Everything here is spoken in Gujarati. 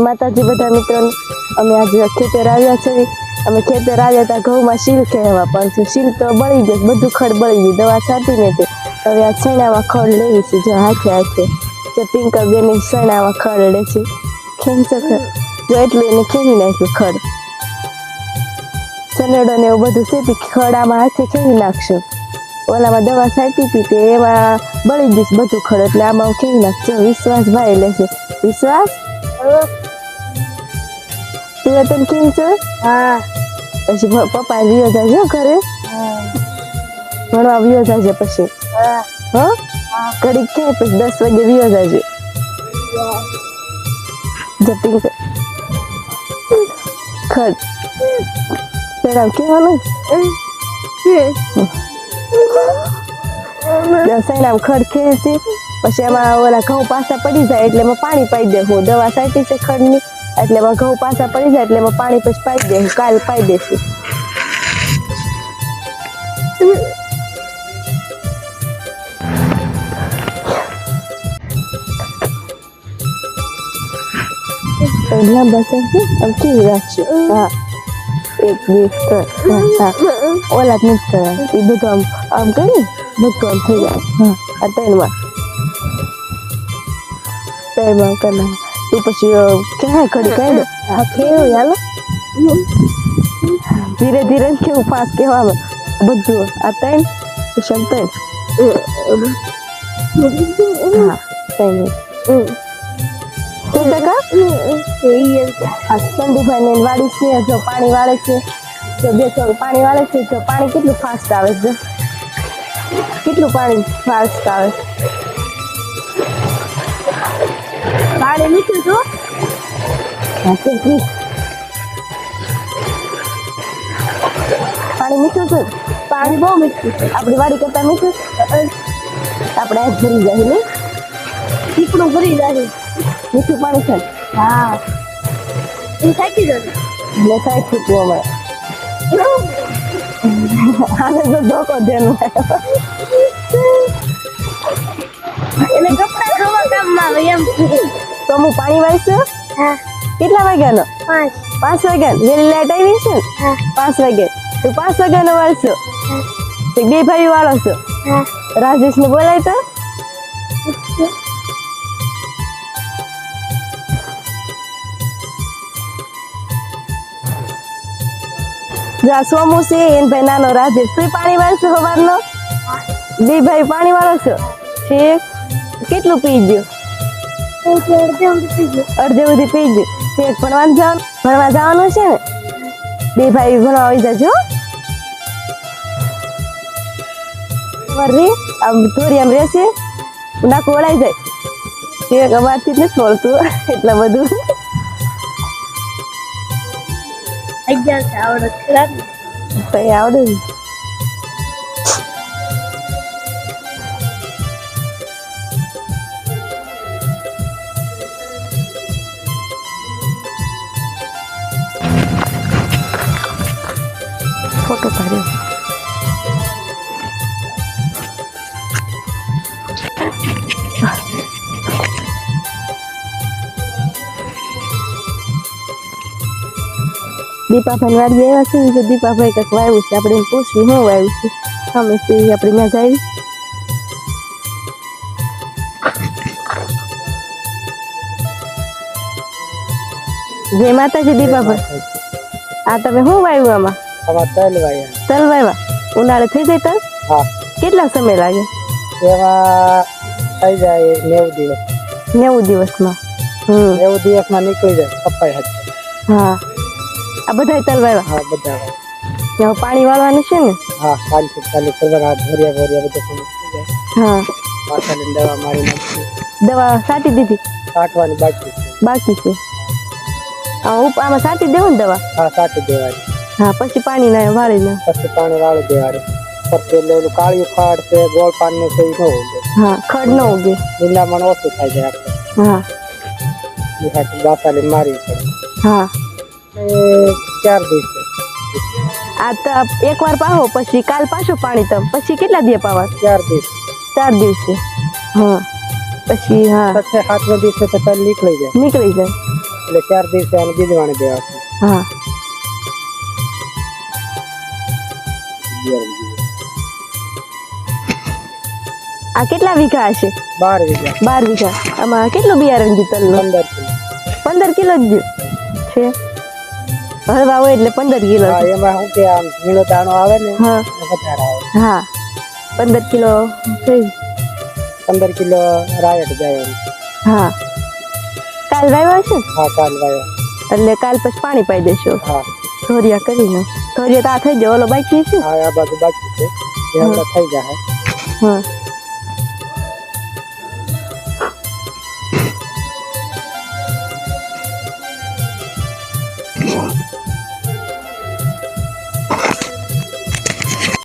જય માતાજી બધા મિત્રોને, અમે આજે ખેતર આવ્યા છીએ અમે ખેતર આવ્યા હતા ઘઉંમાં શીલ કહેવા છે શીલ તો બળી ગઈ બધું ખડ બળી ગયું, દવા છાંટીને તે. હવે આ છણામાં ખડ લેવી છે, જો હાથે હાથે. જે પિંકર બેન છણામાં ખડ લે છે. ખેંચો ખડ. જો એટલું એને ખેંચી નાખ્યું ખડ. સનેડો ને એવું બધું છે તે ખડામાં હાથે ખેંચી નાખશો. ઓલામાં દવા છાંટી હતી તે એમાં બળી ગયું બધું ખડ, એટલે આમાં હું ખેંચી નાખજો વિશ્વાસ ભાઈ લેશે વિશ્વાસ? તું કેમ તને હા પછી પપ્પા વિયો છે ઘરે ભણવા વિયો જાજે પછી હા હો ઘડીક કે પછી દસ વાગે વિયો જાજે જપિંગ ખડ તેરા કેવાનું સૈનામ ખડ ખેંચી પછી એમાં ઓલા ઘઉં પાસા પડી જાય એટલે એમાં પાણી પાઈ દેવું દવા સાટી છે ખડની એટલે એમાં ઘઉં પાછા પડી જાય એટલે પાણી પછી પાઈ દે કાલ પાઈ દેશું આમ કેવી રાખશું હા. એક, બે, ત્રણ ઓલા જ નથી કરવા એ આમ આમ કરી થઈ જાય. હા, આ ત્રણમાં તું પછી અ, ઘડી કાઢો હા કેવું હાલો ધીરે ધીરે કેવું ફાસ્ટ કહેવામાં. બધું આ ત્રણ આમ ત્રણ. હા આ ને વાડી છે જો પાણી વાળે છે જો બે પાણી વાળે છે જો પાણી કેટલું ફાસ્ટ આવે છે? કેટલું પાણી ફાસ્ટ આવે? છું હા, છે જી. પાણી મીઠું છે? પાણી બહુ છે. આપણી વાડી કરતા મીઠું આપણે આજ ભરી જાય ને ચીકણું ભરી જાય. મીઠું પાણી છે હા. એ થાકી જશે ને સાહેબ ફૂટવું અમારે આને તો ધોકો દેનો એને કપડા ધોવા કામમાં આવે એમ. તો હું પાણી વાળીશું હા. કેટલા વાગ્યાનો? પાંચ. પાંચ વાગ્યા? વેલી લાઈટ આવી છે? ને પાંચ વાગે. તું પાંચ વાગ્યાનો વાળશો તે બે ભાઈ વાળો છો. હા. રાજેશ ને બોલાય તો? જા સોમુ છે એન ભાઈ નાનો રાજેશ. તું પાણી વાળશો સવારનો બે ભાઈ પાણી વાળો છો? ઠીક. કેટલું પી ગયો? અડધે બધી પી ગયું. એક ભણવાનું જવાનું ભણવા જવાનું છે ને? બે ભાઈ ભણવા આવી જજો વરી આમ થોડી આમ રહેશે. નાખું વળાઈ જાય. તે અમારથી નથી બોલતું એટલા બધું. અગિયાર છે આવડત ખરાબ. આવડે ને ફોટો પાડ્યો દીપાભાઈ વાડી આવ્યા છે ને તો દીપાભાઈ કંઈક વાવ્યું છે આપણે એને પૂછવી શું વાવ્યું છે અમે તે આપણે ત્યાં જ આવી જય માતાજી દીપાભાઈ આ તમે શું વાવ્યું આમાં આમાં તલ વાયા તલ વાવ્યા ઉનાળે થઈ જાય તલ હા. કેટલા સમય લાગે એમાં થઈ જાય નેવું દિવસ. નેવું દિવસમાં? હમ. નેવું દિવસમાં નીકળી જાય કપાઈ હતી હા. આ બધા તલ વાવ્યા હા બધા હવે પાણી વાળવાનું છે ને? હા પાંચસો ચાલીસ કરવા હાથ ભર્યા ભર્યા બધું હા. પાછળની દવા મારી નાખી. દવા સાટી દીધી? કાઢવાની બાકી બાકી છે. આમાં સાટી દેવું ને દવા? હા સાટી દેવાની. હા પછી પાણી ના વાળી ના પછી પાણી વાળું દેવાનું. પછી એટલે ઓલું કાળિયું ખાડ છે ગોળ પાન છે એ ન ઉગે. હા ખડ ન ઉગે. લીલામણ ઓછું થાય જાય આપણે હા. એ હાથે બાસાલી મારી પડે હા. ચાર દિવસે આ તો એકવાર પાવો પછી કાલ પાછું પાણી તમ. પછી કેટલા દિવસ પાવા? ચાર દિવસ. ચાર દિવસે હા. પછી હા. પછી સાતમા દિવસે તો નીકળી જાય. નીકળી જાય. એટલે ચાર દિવસે આને બીજવાણી દેવા હા. આ કેટલા વીઘા હશે? બાર વીઘા. બાર વીઘા. આમાં કેટલું બિયારણ જીતલ પંદર કિલો. પંદર કિલો જ છે. હળવા હોય એટલે પંદર કિલો હા એમાં શું કે આમ ઝીણો દાણો આવે ને હા. વધારે આવે. હા. પંદર કિલો થઈ. પંદર કિલો રાયટ જાય હા. કાલ વાવ્યા છે હા કાલ વાયો એટલે કાલ પછી પાણી પાઈ દેશો. હા. ધોરિયા કરીને. ધોરિયા તો આ થઈ જાય ઓલો બાકી છે? હા આ બાજુ બાકી છે. થઈ જાય હા.